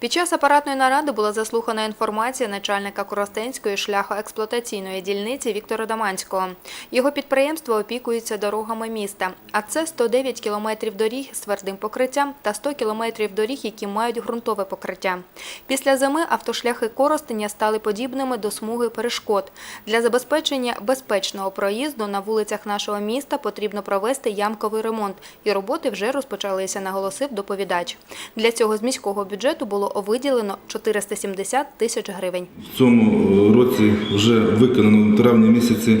Під час апаратної наради була заслухана інформація начальника Коростенської шляхоексплуатаційної дільниці Віктора Даманського. Його підприємство опікується дорогами міста, а це 109 кілометрів доріг з твердим покриттям та 100 кілометрів доріг, які мають ґрунтове покриття. Після зими автошляхи Коростеня стали подібними до смуги перешкод. Для забезпечення безпечного проїзду на вулицях нашого міста потрібно провести ямковий ремонт, і роботи вже розпочалися, наголосив доповідач. Для цього з міського бюджету було виділено 470 тисяч гривень. В цьому році вже виконано в травні місяці.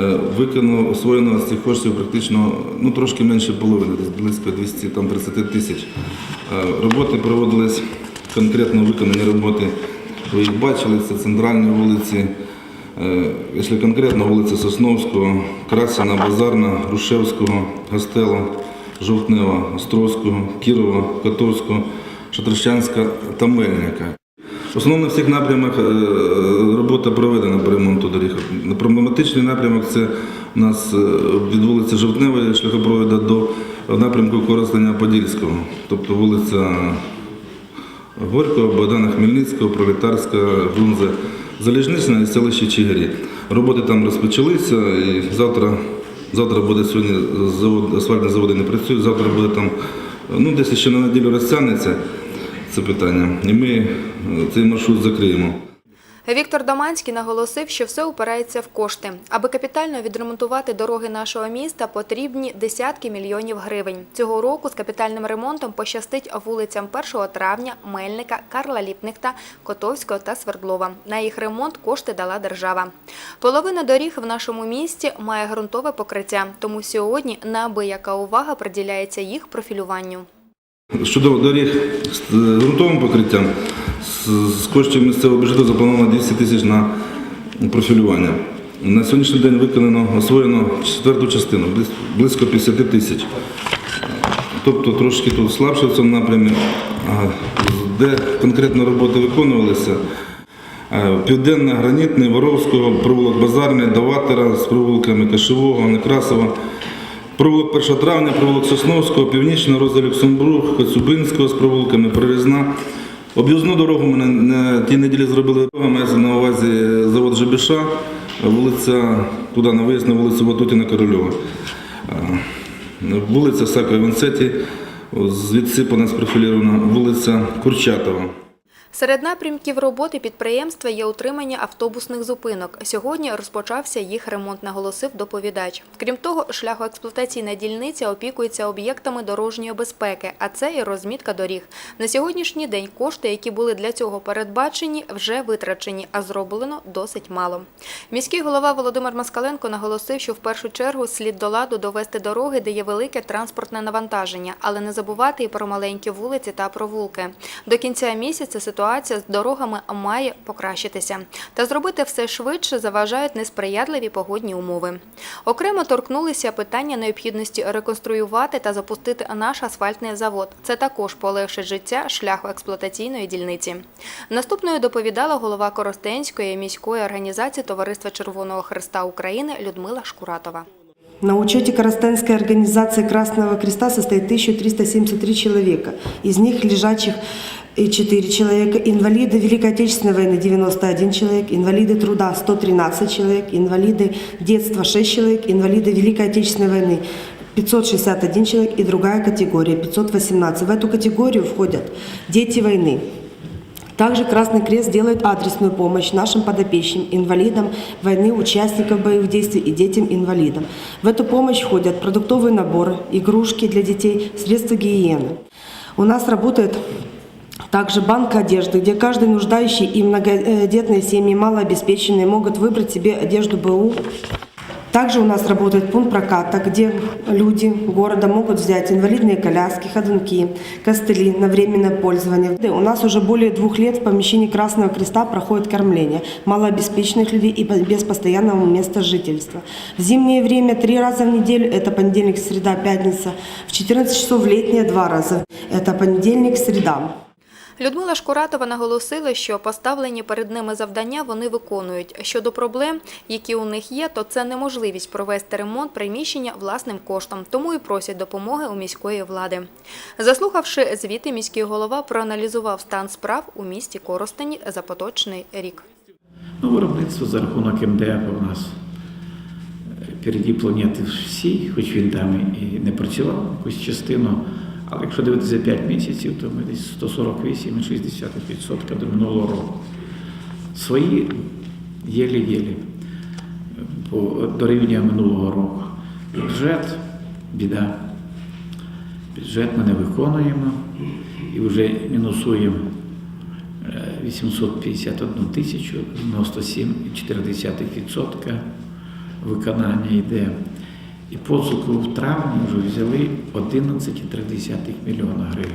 е, Виконано освоєно з цих коштів практично ну, трошки менше половини, близько 230 тисяч. Е, Роботи проводились, конкретно виконані роботи. Ви їх бачили, це центральні вулиці. Е, Якщо конкретно вулиця Сосновського, Красіна, Базарна, Грушевського, Гастела, Жовтнева, Островського, Кірова, Котовського, Шатрищанська та Мельника. В основному на всіх напрямах е, робота проведена по ремонту доріг. Проблематичний напрямок це у нас е, від вулиці Жовтневої шляхопроводу до напрямку Коростеня Подільського, тобто вулиця Горького, Богдана Хмельницького, Пролетарська, Грунзе, Заліжнична і селище Чигирі. Роботи там розпочалися і завтра, завтра буде сьогодні завод, асфальтні заводи не працюють, завтра буде там, ну десь ще на неділю розтягнеться це питання. І ми е, цей маршрут закриємо. Віктор Доманський наголосив, що все упирається в кошти. Аби капітально відремонтувати дороги нашого міста, потрібні десятки мільйонів гривень. Цього року з капітальним ремонтом пощастить вулицям 1 травня, Мельника, Карла Ліпнихта, Котовського та Свердлова. На їх ремонт кошти дала держава. Половина доріг в нашому місті має ґрунтове покриття, тому сьогодні неабияка увага приділяється їх профілюванню. Щодо доріг з ґрунтовим покриттям, з- коштів місцевого бюджету заплановано 200 тисяч на профілювання. На сьогоднішній день виконано, освоєно четверту частину, близько 50 тисяч. Тобто трошки тут слабше в цьому напрямі, де конкретно роботи виконувалися. е, Південне, Гранітний, Воровського, провулок Базарний, Даватера з провулками Кашевого, Некрасова, провулок 1 травня, провулок Сосновського, Північна, Роза Люксембург, Коцюбинського з провулками Прорізна. Об'їзну дорогу ми на, тій неділі зробили мається на увазі завод Жебіша, вулиця туди на виїзд на вулицю Батутіна Корольова. Вулиця Сака Венцеті, звідси спрофілірована, профілірована вулиця Курчатова. Серед напрямків роботи підприємства є утримання автобусних зупинок. Сьогодні розпочався їх ремонт, наголосив доповідач. Крім того, шляхоексплуатаційна дільниця опікується об'єктами дорожньої безпеки, а це і розмітка доріг. На сьогоднішній день кошти, які були для цього передбачені, вже витрачені, а зроблено досить мало. Міський голова Володимир Москаленко наголосив, що в першу чергу слід до ладу довести дороги, де є велике транспортне навантаження, але не забувати і про маленькі вулиці та провулки. До кінця місяця ситуація з дорогами має покращитися. Та зробити все швидше заважають несприятливі погодні умови. Окремо торкнулися питання необхідності реконструювати та запустити наш асфальтний завод. Це також полегшить життя шляху експлуатаційної дільниці. Наступною доповідала голова Коростенської міської організації Товариства Червоного Христа України Людмила Шкуратова. На учете Коростенской организации Красного Креста состоит 1373 человека. Из них лежачих и 4 человека, инвалиды Великой Отечественной войны 91 человек, инвалиды труда 113 человек, инвалиды детства 6 человек, инвалиды Великой Отечественной войны 561 человек и другая категория 518. В эту категорию входят дети войны, также Красный Крест делает адресную помощь нашим подопечным, инвалидам войны, участникам боевых действий и детям-инвалидам. В эту помощь входят продуктовые наборы, игрушки для детей, средства гигиены. У нас работает также банк одежды, где каждый нуждающий и многодетные семьи малообеспеченные могут выбрать себе одежду БУ. Также у нас работает пункт проката, где люди города могут взять инвалидные коляски, ходунки, костыли на временное пользование. У нас уже более двух лет в помещении Красного Креста проходит кормление малообеспеченных людей и без постоянного места жительства. В зимнее время три раза в неделю, это понедельник, среда, пятница. В 14 часов в летнее два раза, это понедельник, среда. Людмила Шкуратова наголосила, що поставлені перед ними завдання вони виконують. Щодо проблем, які у них є, то це неможливість провести ремонт приміщення власним коштом, тому і просять допомоги у міської влади. Заслухавши звіти, міський голова проаналізував стан справ у місті Коростені за поточний рік. Ну, виробництво за рахунок МДФ у нас впереді планети всі, хоч він там і не працював якусь частину. Але якщо дивитися 5 місяців, то ми десь 148,6% до минулого року. Свої єлі-єлі до рівня минулого року. Бюджет біда. Бюджет ми не виконуємо і вже мінусуємо е, 851 тисячу 97,4% виконання йде. І позику в травні вже взяли 11,3 мільйона гривень.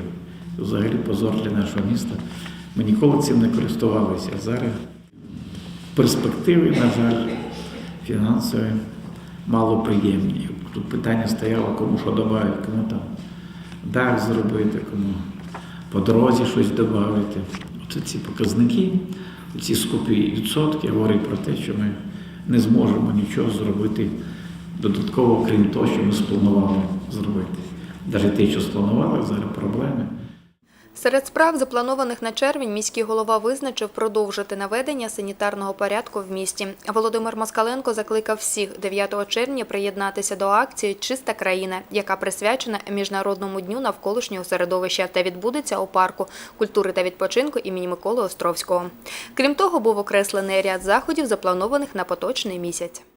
Взагалі позор для нашого міста. Ми ніколи цим не користувалися. Зараз перспективи, на жаль, фінансові малоприємні. Тут питання стояло, кому що додати, кому там дах зробити, кому по дорозі щось додати. Оце ці показники, ці скупі відсотки говорять про те, що ми не зможемо нічого зробити додатково, крім того, що ми спланували зробити. Навіть те, що спланували, зараз проблеми. Серед справ, запланованих на червень, міський голова визначив продовжити наведення санітарного порядку в місті. Володимир Москаленко закликав всіх 9 червня приєднатися до акції Чиста країна, яка присвячена міжнародному дню навколишнього середовища та відбудеться у парку культури та відпочинку імені Миколи Островського. Крім того, був окреслений ряд заходів, запланованих на поточний місяць.